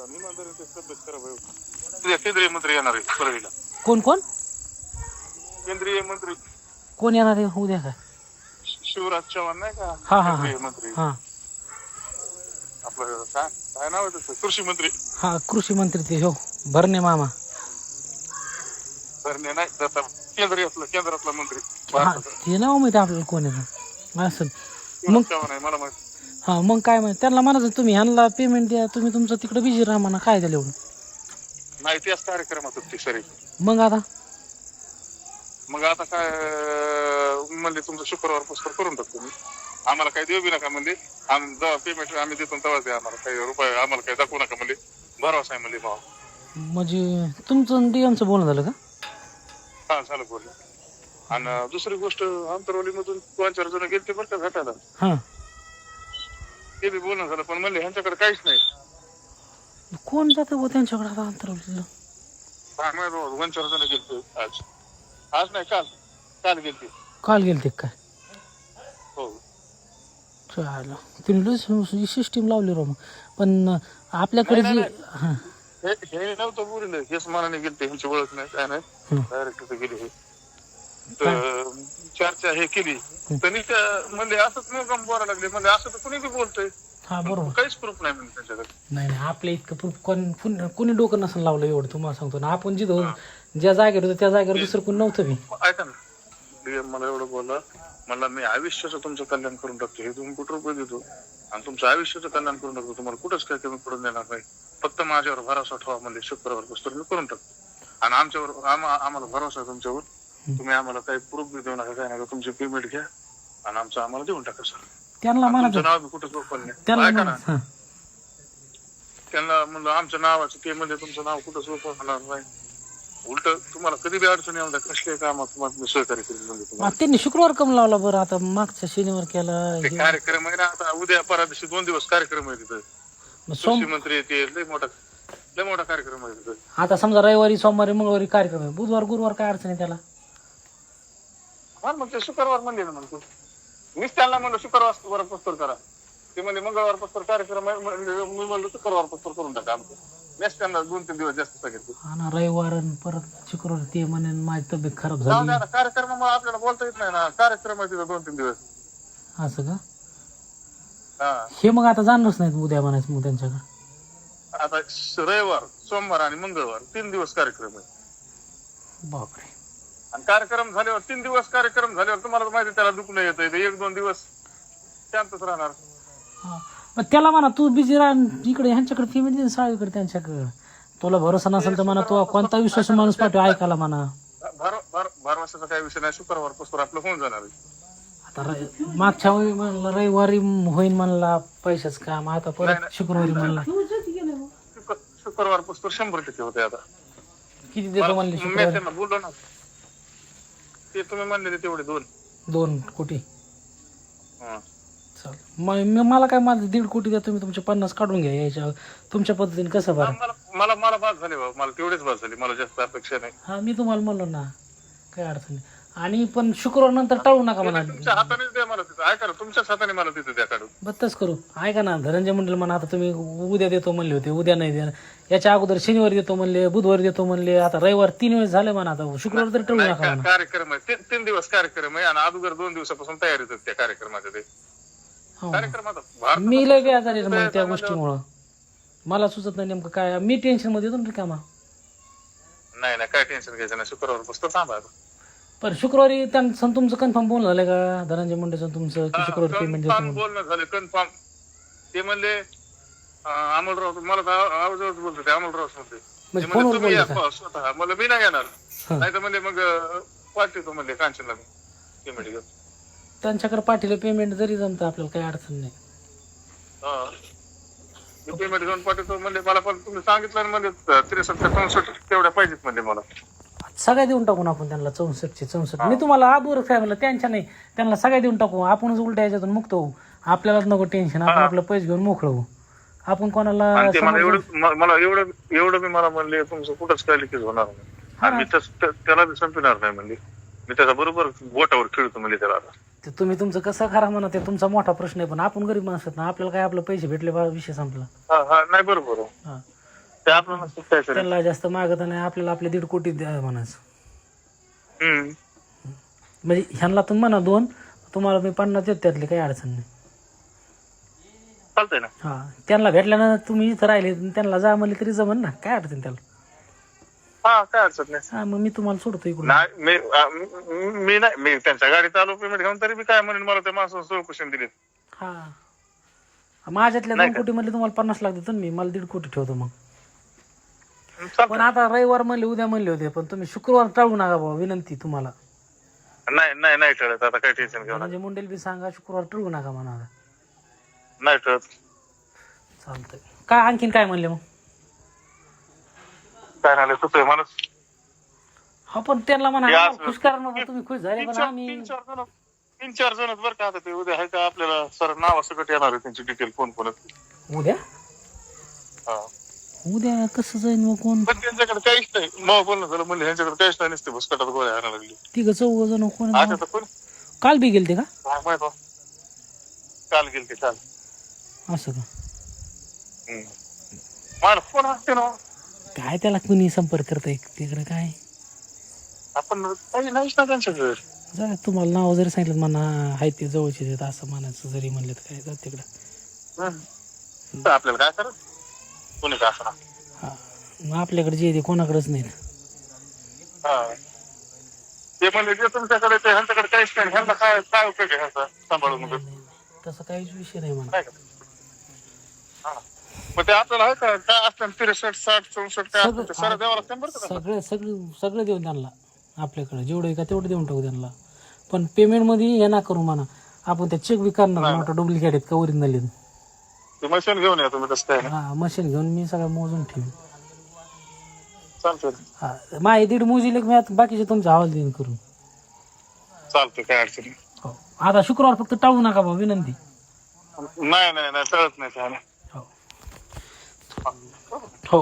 तब्येत खराब आहे. उद्या केंद्रीय मंत्री येणार आहे परळीला कोण कोण? केंद्रीय मंत्री. कोण येणार आहे उद्या काय शिवराज चव्हाण नाही का? हा हा केंद्रीय हा मंत्री. हा. आपलं काय काय नाव आहे त्याचं? कृषी मंत्री. हा कृषी मंत्री ते हो. भरणे मामा. धरणे नाही दत्ता केंद्रीय आपलं केंद्रातला मंत्री. हा भारताचा ते नाव माहिती आपल्याला कोण आहे असं. शिवराज चव्हाण आहे मला माहिती. हा मग काय माहिती? त्यांना म्हणायचं तुम्ही ह्यांना पेमेंट द्या तुम्ही तुमचं तिकडे बिझी राहा म्हणा काय झालं एवढं? नाही त्याच कार्यक्रमात होती सरी. मग आता? मग आता काय अं, म्हणले तुमचं शुक्रवार पुस्तक करून टाकतो मी. आम्हाला काही देऊ बी नका म्हणजे आम्ही जेव्हा पेमेंट आम्ही देतो तेव्हा द्या आम्हाला. काही रुपये आम्हाला काही दाखवू नका म्हणजे भरवसा आहे म्हणजे भाव. म्हणजे तुमचं डीएमचं बोलणं झालं का? हा झालं बोलले आणि दुसरी गोष्ट अंतरवली मधून दोन चार जण गेले बरं का भेटायला. हां. ते बी बोलणं झालं पण म्हणले ह्यांच्याकडे काहीच नाही. कोण जातं बुवा त्यांच्याकडे आता अंतरवलीला काय माहीत बाबा, दोन चार जण गेले आज. आज नाही काल. काल गेलते. काल गेले ते काय हो. चालेल तुम्ही सिस्टीम लावली राव मग. पण आपल्याकडे नाही, जी नाही, हां. हे हे नव्हतं बोललं हेच मनाने गेलते. ह्यांची ओळख नाही काय नाही. डायरेक्ट गेले हे. तर चर्चा हे केली. त्यांनी त्या म्हणजे असंच मुकाम बोलायला लागले. म्हणजे असं तर कुणी बी बोलतोय. हा बरोबर. काहीच प्रूफ नाही म्हणजे त्यांच्याकडे. नाही नाही आपल्या इतकं प्रूफ कोण कोण- कोणी डोकं नसेल लावलं एवढं तुम्हाला सांगतो ना. आपण जिथं ज्या जागेवर होतो त्या जागेवर दुसरं कोणी नव्हतं मी ऐका ना. मला एवढं बोलला. मला मी आयुष्याचं तुमचं कल्याण करून टाकतो. हे तुम्ही कुठं रुपये देतो? आणि तुमचं आयुष्याचं कल्याण करून टाकतो. तुम्हाला कुठंच काय कमी पडून देणार नाही. फक्त माझ्यावर भरोसा ठेवा म्हणजे शुक्रवार पुस्तक मी करून टाकतो. आणि आमच्यावर आम्हा- आम्हाला भरोसा आहे तुमच्यावर. तुम्ही आम्हाला काही प्रूफ बी देऊ नका काय नका. तुमची पेमेंट घ्या आणि आमचं आम्हाला देऊन टाका सर त्यांना तुमचं म्हणायचं. नाव बी कुठंच ओपन नाही. त्यांना ऐका ना. म्हणायचं. हां. त्यांना म्हणलं आमच्या नावाचं ते म्हणजे तुमचं नाव कुठंच ओपन होणार नाही. उलट तुम्हाला कधी बी अडचण येऊन द्या कसल्या कामात तुम्हाला मी सहकार्य करेल म्हणजे तुम्हाला. मग त्यांनी शुक्रवार कम लावला बरं आता मागच्या शनिवार केला ते हे- कार्यक्रम आहे ना आता उद्या परा दिवशी दोन दिवस कार्यक्रम आहे तिथं. मग सोम कृषी मंत्री येते लय मोठा लय मोठा कार्यक्रम आहे तिथं. आता समजा रविवारी सोमवारी मंगळवारी कार्यक्रम आहे. बुधवार गुरुवार काय अडचण आहे त्याला? हा मग ते शुक्रवार म्हणले ना म्हणतो. मीच त्यांना म्हणलं शुक्रवार पस्तर करा. ते म्हणजे मंगळवार पस्तर कार्यक्रम आहे म्हणजे मी म्हणलं शुक्रवार पस्तर करून टाका आमचं. मीच त्यांना दोन तीन दिवस जास्त सांगितलं. हा ना रविवार आणि परत शुक्रवार ते म्हणे माझी तब्येत खराब जाऊ झाली द्या ना कार्यक्रमामुळे आपल्याला बोलता येत नाही ना. कार्यक्रम आहे तिथं दोन तीन दिवस. असं का? हा. हे मग आता जाणच नाहीत उद्या म्हणायचं मग त्यांच्याकडे. आता श- रविवार सोमवार आणि मंगळवार तीन दिवस कार्यक्रम आहे. बापरे. आणि कार्यक्रम झाल्यावर तीन दिवस कार्यक्रम झाल्यावर तुम्हाला माहिती त्याला दुखणं येतं एक दोन दिवस शांतच राहणार. मग त्याला म्हणा तू बिझी राह इकडे ह्यांच्याकडे दे साळीकडे त्यांच्याकडे. तुला भरोसा नसेल तर म्हणा तू कोणता विश्वास माणूस पाठव ऐकायला म्हणा. भर भर भरवशाचा काही विषय नाही शुक्रवारपासून आपलं होऊन जाणार आता मागच्या वेळी म्हणलं रविवारी होईन म्हणला पैशाच काम आता परत शुक्रवारी म्हणला. शुक्र- शुक्रवारपासून शंभर टक्के होते आता. किती देतो म्हणले बोललो ना. ते तुम्ही म्हणले तेवढे दोन. दोन कोटी. हं. चाल. म- म- मला काय माझं दीड कोटी द्या तुम्ही तुमचे पन्नास काढून घ्या याच्या तुमच्या पद्धतीने कसं बरं? मला मला मला बाद झाली बाबा मला तेवढेच बाद झाली. मला जास्त अपेक्षा नाही. हा मी तुम्हाला म्हणलो ना. काय अडचण नाही. आणि पण शुक्रवार नंतर टाळू नका म्हणा. तुमच्या हातानेच द्या मला तिथं. ऐका ना तुमच्याच हाताने मला तिथं द्या काढून. बत्तच करू. ऐका ना धनंजय मंडळ म्हणा आता तुम्ही उद्या देतो म्हणले होते उद्या नाही द्या याच्या अगोदर शनिवारी देतो म्हणले बुधवारी देतो म्हणले आता रविवार तीन वेळेस झाले म्हणा आता शुक्रवार तरी टाळू नाही, नका म्हणा. कार्यक्रम आहे. तीन तीन दिवस कार्यक्रम आहे आणि अगोदर दोन दिवसापासून तयारीत आहेत त्या कार्यक्रमाच्या ते. हो. कार्यक्रमात भारत मी लय बेजारी आहे मग त्या गोष्टीमुळं. मला सुचत नाही नेमकं काय. मी टेन्शनमध्ये येतो ना कामा नाही नाही काय टेन्शन घ्यायचं नाही. शुक्रवार पुस्तक थांबा आता. पण शुक्रवारी त्यांचं तुमचं कन्फर्म बोलणं झालं का? धनंजय मुंडेचं तुमचं की शुक्रवारी पेमेंट देतो कन्फर्म म्हणून? बोलणं झालं कन्फर्म ते म्हणले अं, अमोलराव मला तर आव- आवाजावर बोलत होते अमोलराव म्हणते. ते म्हणजे म्हणले, फोनवर तुम्ही या बोलले का? पहा स्वतः. मला मी नाही येणार. हा. नाही तर म्हणले मग अं, पाठवतो म्हणले कांचनला मी. पेमेंट घेऊन त्यांच्याकडे पाठीला पेमेंट जरी जमतं आपल्याला काही अडचण नाही. हा. मी पेमेंट घेऊन पाठवतो म्हणले मला पण तुम्ही सांगितलं ना म्हणजे त्रेसष्ट चौसष्ट तेवढ्या पाहिजेत म्हणजे मला. सगळ्या देऊन टाकून आपण त्यांना चौसष्टचे चौसष्ट. मी तुम्हाला काय म्हणलं त्यांच्या नाही त्यांना सगळ्या देऊन टाकू. आपणच उलट्या याच्यातून मुक्त होऊ. आपल्यालाच नको टेन्शन आपण आपलं पैसे घेऊन मोकळं होऊ. आपण कोणाला मला एवढं म- मला एवढं एवढं मी मला म्हणले तुमचं कुठंच काय लिकेज होणार नाही. मी त्याला बी संपणार नाही म्हणले. मी त्याचा बरोबर बोटावर खेळतो म्हणजे त्याला आता. ते तुम्ही तुमचं कसं खरा म्हणा ते तुमचा मोठा प्रश्न आहे पण आपण गरीब माणसात ना आपल्याला काय आपलं पैसे भेटले बा विषय संपला. नाही बरोबर. हा. ते आपल्याला त्यांना जास्त मागत नाही आपल्याला आपले दीड कोटी द्या म्हणायचं. हम्म. म्हणजे ह्यांना तुम्ही म्हणा दोन तुम्हाला मी पन्नास देत त्यातली काही अडचण नाही. चालतंय ना. हा त्यांना भेटल्यानंतर तुम्ही इथं राहिले त्यांना जा म्हणले तरी जमन ना काय अडचण त्याला? हा काय अडचण नाही. हा मग मी तुम्हाला सोडतो इकडून. नाही मी आ, मी मी नाही मी त्यांच्या गाडीत आलो पेमेंट घेऊन तरी मी काय म्हणेन मला त्या माणसानं चौकशी दिली हा. माझ्यातल्या दोन? कोटी मध्ये तुम्हाला पन्नास लाख देतो ना मी मला दीड कोटी ठेवतो मग. पण आता रविवार म्हणले उद्या म्हणले होते पण तुम्ही शुक्रवार टाळू नका बाबा विनंती तुम्हाला नाही नाही नाही ठरत आता काय टेन्शन घेऊ नका. म्हणजे मुंडेल बी सांगा शुक्रवार टाळू नका म्हणा आता. नाही ठरत चालतंय काय आणखीन काय म्हणले मग काय नाही सुचतोय मला हा पण त्यांना म्हणा या आम्हाला असं- खुश करा ना तुम्ही खुश झाले तीन पण चार आम्ही तीन चार जण तीन चार जण बरं का आता ते उद्या आहे का आपल्याला सर नावासकट येणार आहे त्यांची डिटेल कोण कोण आहेत. उद्या हा. उद्या कसं जाईन मग कोण? पण त्यांच्याकडे काहीच नाही. मग बोलणं झालं म्हणजे ह्यांच्याकडे काहीच नाही नसते भुसकटात गोळ्या आणायला लागली. तिघ चौघ जण कोण? आता तर कोण? काल बी गेलते का? काय माहीत बा. काल गेलते काल. असं का? हम्म. मला फोन असते ना. काय त्याला कुणी संपर्क करताय तिकडे काय? आपण काही नाहीच ना त्यांच्याकडे. तुम्हाला नाव जरी सांगितलं म्हणा आहे ते जवळचे आहेत असं म्हणायचं जरी म्हणलं तर काय जा तिकडं. तर आपल्याला काय करत कोणी का असणार हा. मग आपल्याकडे जे आहे ते कोणाकडेच नाही ना. हा. ते म्हणजे जे तुमच्याकडे ते ह्यांच्याकडे काहीच नाही. ह्यांना काय काय उपयोग आहे ह्यांचा सांभाळून वगैरे? तसं काहीच विषय नाही म्हणा. का? हा. मग ते आपल्याला आहे का? काय असतं त्रेसष्ट साठ चौसष्ट काय असतं ते सर द्यावं लागतं बरं का त्यांना? सगळं सगळं सगळं देऊन त्यांना आपल्याकडे. जेवढं आहे का तेवढं देऊन टाकू त्यांना. पण पेमेंटमध्ये हे ना करू म्हणा. आपण त्या चेक बी करणार मोठं डुप्लिकेट आहेत का ओरिजिनल आहेत? ते मशीन घेऊन या तुम्ही तसं काय? हा मशीन घेऊन मी सगळं मोजून ठेवू चालतंय. हा माझे दीड मोजीले मी आता बाकीचे तुमच्या हवाल देईन करून. चालतंय काय अडचण नाही. हो. आता शुक्रवार फक्त टाळू नका भाऊ विनंती. नाही नाही नाही टळत नाही त्याने हो. हो.